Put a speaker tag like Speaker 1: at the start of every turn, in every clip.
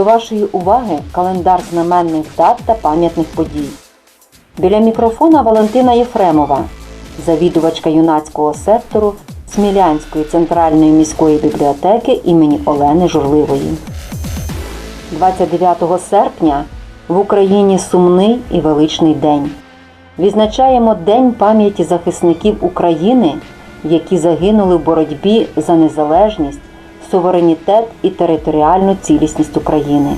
Speaker 1: До вашої уваги календар знаменних дат та пам'ятних подій. Біля мікрофона Валентина Єфремова, завідувачка юнацького сектору Смілянської центральної міської бібліотеки імені Олени Журливої. 29 серпня в Україні сумний і величний день. Відзначаємо День пам'яті захисників України, які загинули в боротьбі за незалежність, суверенітет і територіальну цілісність України.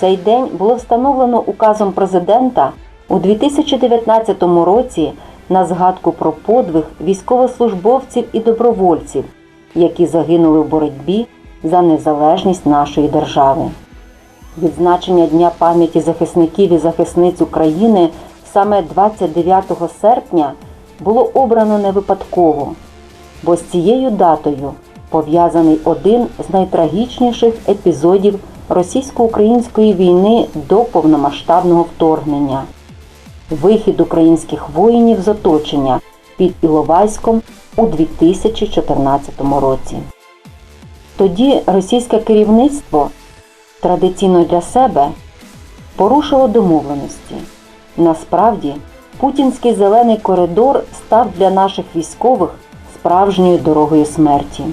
Speaker 1: Цей день було встановлено указом президента у 2019 році на згадку про подвиг військовослужбовців і добровольців, які загинули в боротьбі за незалежність нашої держави. Відзначення Дня пам'яті захисників і захисниць України саме 29 серпня було обрано не випадково, бо з цією датою пов'язаний один з найтрагічніших епізодів російсько-української війни до повномасштабного вторгнення вихід українських воїнів з оточення під Іловайськом у 2014 році. Тоді російське керівництво традиційно для себе порушило домовленості. Насправді, путінський зелений коридор став для наших військових справжньою дорогою смерті.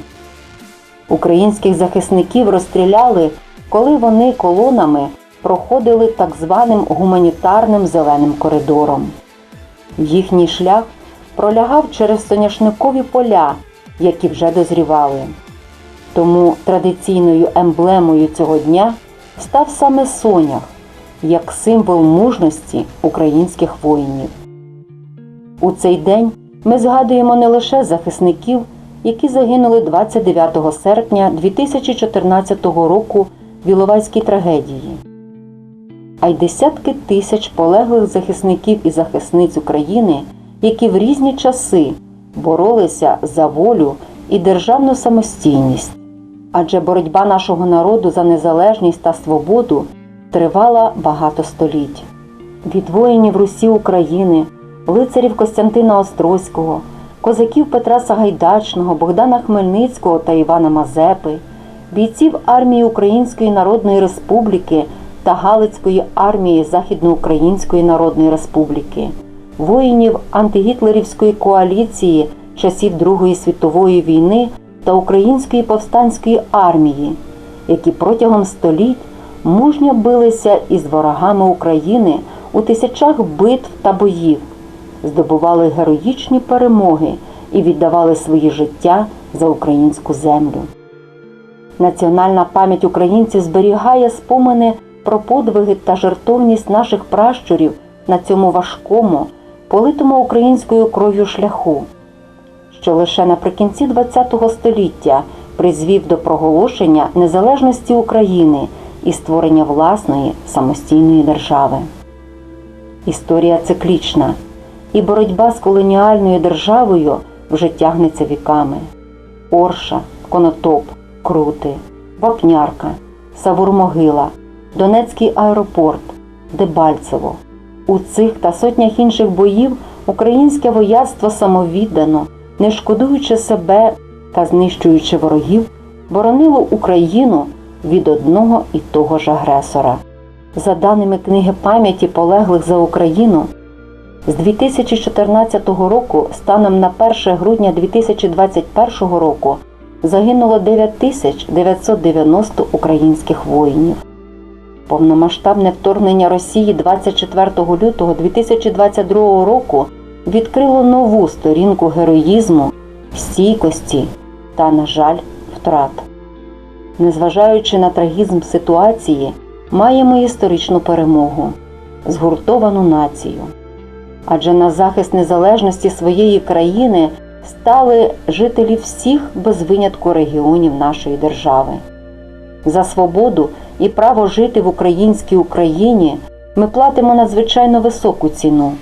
Speaker 1: Українських захисників розстріляли, коли вони колонами проходили так званим гуманітарним зеленим коридором. Їхній шлях пролягав через соняшникові поля, які вже дозрівали. Тому традиційною емблемою цього дня став саме сонях як символ мужності українських воїнів. У цей день ми згадуємо не лише захисників, які загинули 29 серпня 2014 року в Іловайській трагедії, а й десятки тисяч полеглих захисників і захисниць України, які в різні часи боролися за волю і державну самостійність. Адже боротьба нашого народу за незалежність та свободу тривала багато століть. Від воїнів Русі України, лицарів Костянтина Острозького, козаків Петра Сагайдачного, Богдана Хмельницького та Івана Мазепи, бійців армії Української Народної Республіки та Галицької армії Західноукраїнської Народної Республіки, воїнів антигітлерівської коаліції часів Другої світової війни та Української повстанської армії, які протягом століть мужньо билися із ворогами України у тисячах битв та боїв, здобували героїчні перемоги і віддавали свої життя за українську землю. Національна пам'ять українців зберігає спомини про подвиги та жертовність наших пращурів на цьому важкому, политому українською кров'ю шляху, що лише наприкінці ХХ століття призвів до проголошення незалежності України і створення власної самостійної держави. Історія циклічна, і боротьба з колоніальною державою вже тягнеться віками. Орша, Конотоп, Крути, Вапнярка, Савур-Могила, Донецький аеропорт, Дебальцево. У цих та сотнях інших боїв українське вояцтво самовіддано, не шкодуючи себе та знищуючи ворогів, боронило Україну від одного і того ж агресора. За даними книги пам'яті полеглих за Україну, з 2014 року станом на 1 грудня 2021 року загинуло 9990 українських воїнів. Повномасштабне вторгнення Росії 24 лютого 2022 року відкрило нову сторінку героїзму, стійкості та, на жаль, втрат. Незважаючи на трагізм ситуації, маємо історичну перемогу, згуртовану націю. Адже на захист незалежності своєї країни стали жителі всіх без винятку регіонів нашої держави. За свободу і право жити в українській Україні ми платимо надзвичайно високу ціну.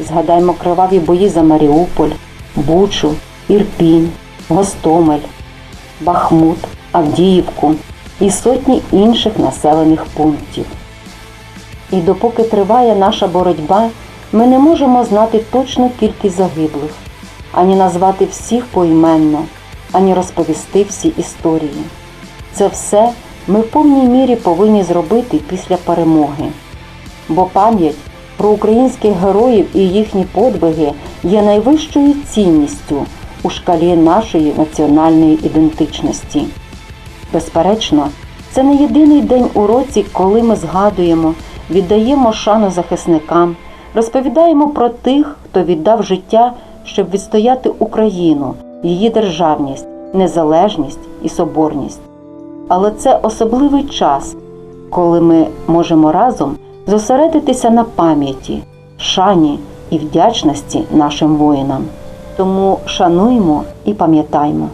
Speaker 1: Згадаймо криваві бої за Маріуполь, Бучу, Ірпінь, Гостомель, Бахмут, Авдіївку і сотні інших населених пунктів. І допоки триває наша боротьба, ми не можемо знати точну кількість загиблих, ані назвати всіх поіменно, ані розповісти всі історії. Це все ми в повній мірі повинні зробити після перемоги. Бо пам'ять про українських героїв і їхні подвиги є найвищою цінністю у шкалі нашої національної ідентичності. Безперечно, це не єдиний день у році, коли ми згадуємо, віддаємо шану захисникам, розповідаємо про тих, хто віддав життя, щоб відстояти Україну, її державність, незалежність і соборність. Але це особливий час, коли ми можемо разом зосередитися на пам'яті, шані і вдячності нашим воїнам. Тому шануймо і пам'ятаймо.